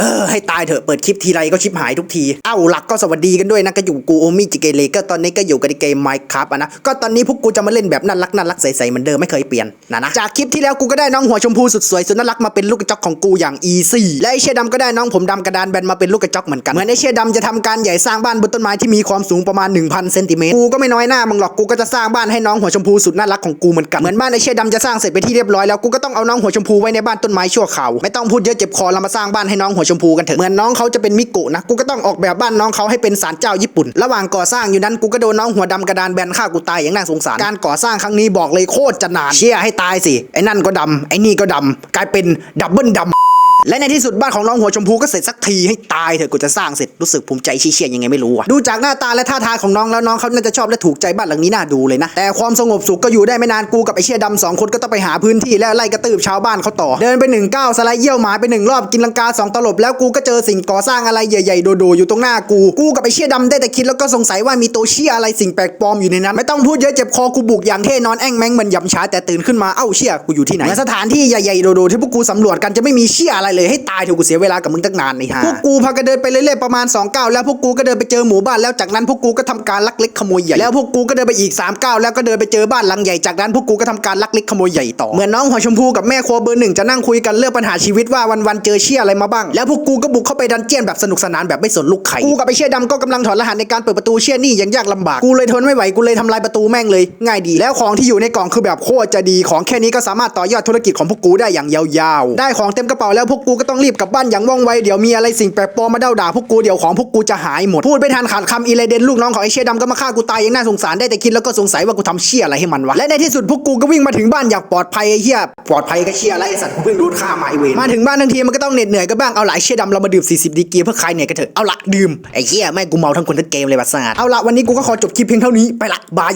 เออให้ตายเถอะเปิดคลิปทีไรก็ชิบหายทุกที เอ้าหลักก็สวัสดีกันด้วยนะก็อยู่กูโอมิจิเกเลก็ตอนนี้ก็อยู่กับในเกม Minecraft อะนะก็ตอนนี้พวกกูจะมาเล่นแบบน่ารักน่ารักใสๆเหมือนเดิมไม่เคยเปลี่ยนนะนะจากคลิปที่แล้วกูก็ได้น้องหัวชมพูสุดสวยสุดน่ารักมาเป็นลูกกระจอกของกูอย่างอีซี่และไอเชี่ยดำก็ได้น้องผมดำกระดานแบนมาเป็นลูกกระจอกเหมือนกันเหมือนไอเชี่ยดำจะทำการใหญ่สร้างบ้านบนต้นไม้ที่มีความสูงประมาณ 1000เซนติเมตรกูก็ไม่น้อยหน้ามึงหรอกกูก็จะสร้างบ้านให้น้องหัวชมพูสุดน่ารักของกูเหมือนกันเหมือนบ้านไอเชี่ยดำจะสร้างเสร็จไปที่เรียบร้อยแล้วกูก็ต้องเอาน้องหัวชมพูไว้ในบ้านต้นไม้ชั่วคราวไม่ต้องพูดเยอะเจ็บคอเรามาสร้างบ้านให้น้องหัวชมพูกันเถอะเหมือนน้องเขาจะเป็นมิโกะนะกูก็ต้องออกแบบบ้านน้องเขาให้เป็นศาลเจ้าญี่ปุ่น ระหว่างก่อสร้างอยู่นั้นกูก็โดนน้องหัวดำกระดานแบนฆ่ากูตายอย่างน่าสงสารการก่อสร้างครั้งนี้บอกเลยโคตรจะนานเชี่ยให้ตายสิไอ้นั่นก็ดำไอ้นี่ก็ดำกลายเป็นดับเบิลดำ และในที่สุดบ้านของน้องหัวชมพูก็เสร็จสักทีให้ตายเถอะกูจะสร้างเสร็จรู้สึกภูมิใจเชียๆยังไงไม่รู้อะดูจากหน้าตาและท่าทางของน้องแล้วน้องเขาน่าจะชอบและถูกใจบ้านหลังนี้น่าดูเลยนะ แต่ความสงบสุขก็อยู่ได้ไม่นานกูกับไอเชี่ยดำสองคนก็ต้องไปหาพื้นที่แล้วไล่กระตืบชาวบ้านเขาต่อ เดินไปหนึ่งก้าวสไลด์เยี่ยวหมาไปหนึ่งรอบกินลังกาสองตลบแล้วกูก็เจอสิ่งก่อสร้างอะไรใหญ่ๆโดๆอยู่ตรงหน้ากูกูกับไอเชี่ยดำได้แต่คิดแล้วก็สงสัยว่ามีตัวเชี่ยอะไรสิ่งแปลกปลอมอยู่ในนั้นไม่ต้องพูดเยอะเจ็บคอกูบุกอย่างเท่นอนแอ่งแมงเหมือนยำช้าแต่ตื่นขึ้นมาเอ้าเชี่ยกูอยู่ที่ไหนสถานที่ใหญ่ๆโดๆที่พวกกูสำรวจกันจะไม่มีเชี่ยอะไรเลยให้ตายเถอะกูเสียเวลากับมึงตั้งนานไอ้ห่าพวกกูพากันเดินไปเรื่อยๆประมาณ2ก้าวแล้วพวกกูก็เดินไปเจอหมู่บ้านแล้วจากนั้นพวกกูก็ทำการลักเล็กขโมยใหญ่แล้วพวกกูก็เดินไปอีก3ก้าวแล้วก็เดินไปเจอบ้านหลังใหญ่จากนั้นพวกกูก็ทำการลักเล็กขโมยใหญ่ต่อเหมือนน้องหัวชมพูกับแม่ครัวเบอร์หนึ่งจะนั่งคุยกันเรื่องปัญหาชีวิตว่าวันๆเจอเชี่ยอะไรมาบ้าง แล้วพวกกูก็บุกเข้าไปดันเจี้ยนแบบสนุกสนานแบบไม่สนลูกไข่กูกับไอ้เชี่ยดำก็กำลังถอดรหัสในการเปิดประตูเชี่ยนี่อย่างยากลำบากกูเลยทนไม่ไหวกูเลยทำลายประตูแม่งเลยง่ายดี แล้วของที่อยู่ในกล่องคือแบบโคตรจะดีของแค่นี้ก็สามารถต่อยอดธุรกิจของพวกกูได้อย่างยาวๆ ได้ของเต็มกระเป๋าแล้วพวกกูก็ต้องรีบกลับบ้านอย่างว่องไวเดี๋ยวมีอะไรสิ่งแปลกปลอมมาเด้าด่าพวกกูเดี๋ยวของพวกกูจะหายหมดพูดไม่ทันขาดคำอีเลเดนลูกน้องของไอ้เชี่ยดำก็มาฆ่ากูตายย่างน่าสงสารได้แต่คิดแล้วก็สงสัยว่ากูทำเชี่ยอะไรให้มันวะและในที่สุดพวกกูก็วิ่งมาถึงบ้านอย่างปลอดภัยไอ้เหี้ยปลอดภัยก็เชี่ยอะไรไอ้สัตว์กูเพิ่งโดนฆ่ามาไอเวรมาถึงบ้านทั้งทีมันก็ต้องเหน็ดเหนื่อยกันบ้างเอาหลายเชี่ยดำเรามาดื่ม40ดีกรีเพื่อคลายเหนื่อยกันเถอะเอาละดื่มไอ้เหี้ยแม่งกูเมาทั้งคนทั้งเกมเลยบัดซาเอาละวันนี้กูก็ขอจบคลิปเพียงเท่านี้ไปละบาย